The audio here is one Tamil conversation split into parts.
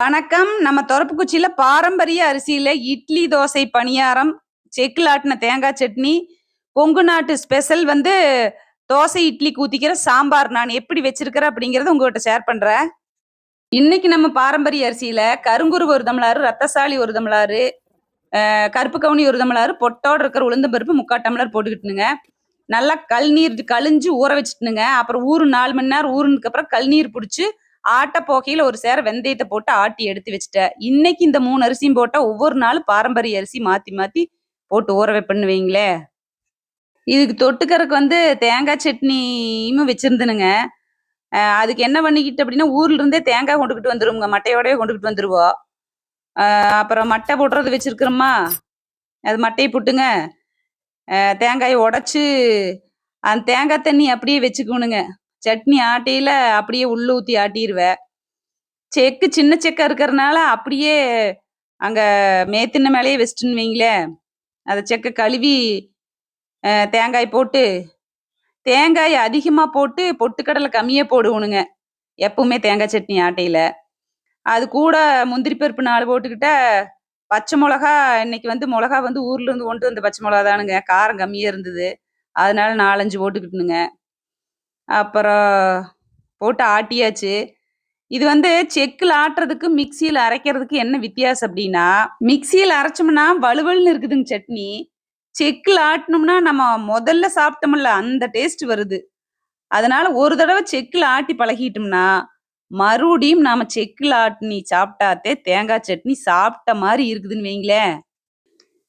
வணக்கம். நம்ம தொரப்புக்குச்சியில பாரம்பரிய அரிசியில இட்லி தோசை பணியாரம் செக்கில் ஆட்டின தேங்காய் சட்னி கொங்கு நாட்டு ஸ்பெஷல் வந்து தோசை இட்லி ஊத்திக்கிற சாம்பார் நான் எப்படி வச்சிருக்கிறேன் அப்படிங்கறத உங்ககிட்ட ஷேர் பண்றேன். இன்னைக்கு நம்ம பாரம்பரிய அரிசியில கருங்குரு ஒரு தமிழாறு ரத்தசாலி ஒரு தமிழாறு கருப்பு கவுனி ஒரு தமிழாறு பொட்டோட இருக்கிற உளுந்தம் பருப்பு முக்கால் டம்ளர் போட்டுக்கிட்டுனுங்க. நல்லா கல்நீர் கழிஞ்சு ஊற வச்சுட்டுனுங்க. அப்புறம் ஊறு நாலு மணி நேரம் ஊறுனதுக்கு அப்புறம் கல்நீர் பிடிச்சி ஆட்ட போகையில ஒரு சேர வெந்தயத்தை போட்டு ஆட்டி எடுத்து வச்சுட்டேன். இன்னைக்கு இந்த மூணு அரிசியும் போட்டா ஒவ்வொரு நாளும் பாரம்பரிய அரிசி மாத்தி மாத்தி போட்டு ஊற வைப்பேன்னு வைங்களே. இதுக்கு தொட்டுக்கறக்கு வந்து தேங்காய் சட்னியும் வச்சிருந்தனுங்க. அதுக்கு என்ன பண்ணிக்கிட்டு அப்படின்னா ஊர்ல இருந்தே தேங்காய் கொண்டுகிட்டு வந்துருவோங்க மட்டையோடய கொண்டுகிட்டு வந்துருவோம் அப்புறம் மட்டை போடுறது வச்சிருக்கிறோமா? அது மட்டையை போட்டுங்க. தேங்காயை உடச்சி அந்த தேங்காய் தண்ணி அப்படியே வச்சுக்கணுங்க. சட்னி ஆட்டையில அப்படியே உள்ள ஊத்தி ஆட்டிடுவேன் செக்கு சின்ன செக்கா இருக்கிறனால அப்படியே அங்க மேத்தின மேலேயே வச்சுட்டுன்னு வைங்களேன் அதை செக்க கழுவி தேங்காய் போட்டு தேங்காய் அதிகமா போட்டு பொட்டுக்கடலை கம்மியாக போடுவணுங்க எப்பவுமே தேங்காய் சட்னி ஆட்டையில. அது கூட முந்திரி பருப்பு நாலு போட்டுக்கிட்ட பச்சை மிளகா இன்னைக்கு வந்து மிளகா வந்து ஊர்ல இருந்து கொண்டு வந்த பச்சை மிளகா தானுங்க காரம் கம்மியா இருந்தது அதனால நாலஞ்சு போட்டுக்கிட்டுனுங்க. அப்புறம் போட்டு ஆட்டியாச்சு. இது வந்து செக்கில் ஆட்டுறதுக்கு மிக்சியில் அரைக்கிறதுக்கு என்ன வித்தியாசம் அப்படின்னா மிக்சியில் அரைச்சோம்னா வலுவலுன்னு இருக்குதுங்க சட்னி. செக்கில் ஆட்டினோம்னா நம்ம முதல்ல சாப்பிட்டோம்ல அந்த டேஸ்ட் வருது. அதனால ஒரு தடவை செக்கில் ஆட்டி பழகிட்டோம்னா மறுபடியும் நாம செக்கில் ஆட்டினி சாப்பிட்டாத்தே தேங்காய் சட்னி சாப்பிட்ட மாதிரி இருக்குதுன்னு வைங்களேன்.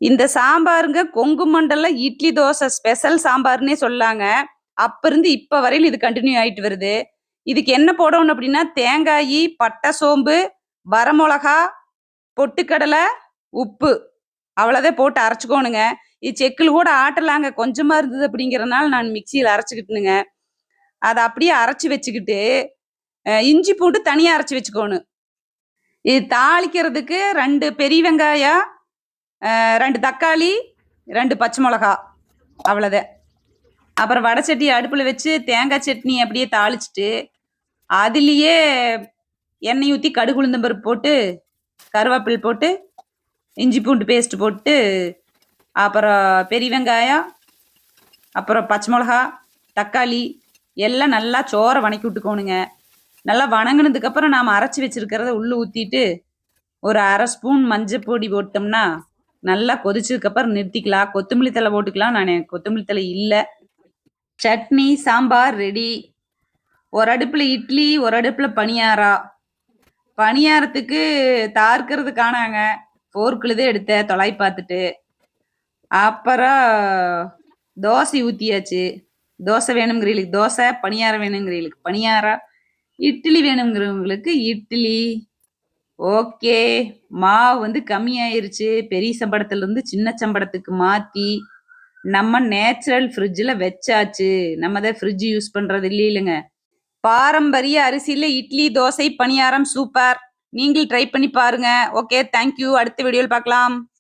இந்த சாம்பாருங்க கொங்கு மண்டல இட்லி தோசை ஸ்பெஷல் சாம்பார்னே சொல்லாங்க. அப்ப இருந்து இப்ப வரையில இது கண்டினியூ ஆயிட்டு வருது. இதுக்கு என்ன போடணும் அப்படின்னா தேங்காய் பட்டை சோம்பு வரமிளகா பொட்டுக்கடலை உப்பு. அவ்வளோதான் போட்டு அரைச்சிக்கோணுங்க. இது செக்கில் கூட ஆட்டலாங்க. கொஞ்சமாக இருந்தது அப்படிங்கிறனால நான் மிக்சியில் அரைச்சிக்கிட்டுனுங்க. அதை அப்படியே அரைச்சி வச்சுக்கிட்டு இஞ்சி பூண்டு தனியாக அரைச்சி வச்சுக்கோணும் இது தாளிக்கிறதுக்கு ரெண்டு பெரிய வெங்காயம் ரெண்டு தக்காளி ரெண்டு பச்சை மிளகா. அவ்வளோதான். அப்புறம் வடை சட்டி அடுப்பில் வச்சு தேங்காய் சட்னி அப்படியே தாளிச்சிட்டு அதுலேயே எண்ணெய் ஊற்றி கடுகு உளுந்தம்பருப்பு போட்டு கருவேப்பில் போட்டு இஞ்சி பூண்டு பேஸ்ட் போட்டு அப்புறம் பெரிய வெங்காயம் அப்புறம் பச்சை மிளகா தக்காளி எல்லாம் நல்லா சோறை வணக்கி விட்டுக்கோணுங்க. நல்லா வணங்கினதுக்கப்புறம் நாம் அரைச்சி வச்சிருக்கிறத உள்ளே ஊற்றிட்டு ஒரு அரை ஸ்பூன் மஞ்சள் பொடி போட்டோம்னா நல்லா கொதிச்சதுக்கப்புறம் நிறுத்திக்கலாம். கொத்தமல்லி தழை போட்டுக்கலாம். நான் கொத்தமல்லி தழை இல்லை. சட்னி சாம்பார் ரெடி ஒரு அடுப்பில் இட்லி ஒரு அடுப்பில் பணியாரா? பணியாரத்துக்கு தார்க்கிறது காணாங்க போர்க்குழுதே எடுத்தேன் தொலை பார்த்துட்டு. அப்புறம் தோசை ஊற்றியாச்சு தோசை வேணுங்கிறவங்களுக்கு தோசை பணியாரம் வேணுங்கிறவங்களுக்கு பணியாரம். இட்லி வேணுங்கிறவங்களுக்கு இட்லி. ஓகே. மாவு வந்து கம்மியாயிருச்சு. பெரிய சம்பளத்துலேருந்து சின்ன சம்பளத்துக்கு மாற்றி நம்ம நேச்சுரல் ஃப்ரிட்ஜில் வச்சாச்சு. நம்ம தான் ஃப்ரிட்ஜ் யூஸ் பண்றது இல்லைங்க. பாரம்பரிய அரிசியில இட்லி தோசை பணியாரம் சூப்பர் நீங்கள் ட்ரை பண்ணி பாருங்க. ஓகே தேங்க்யூ அடுத்த வீடியோவில் பார்க்கலாம்.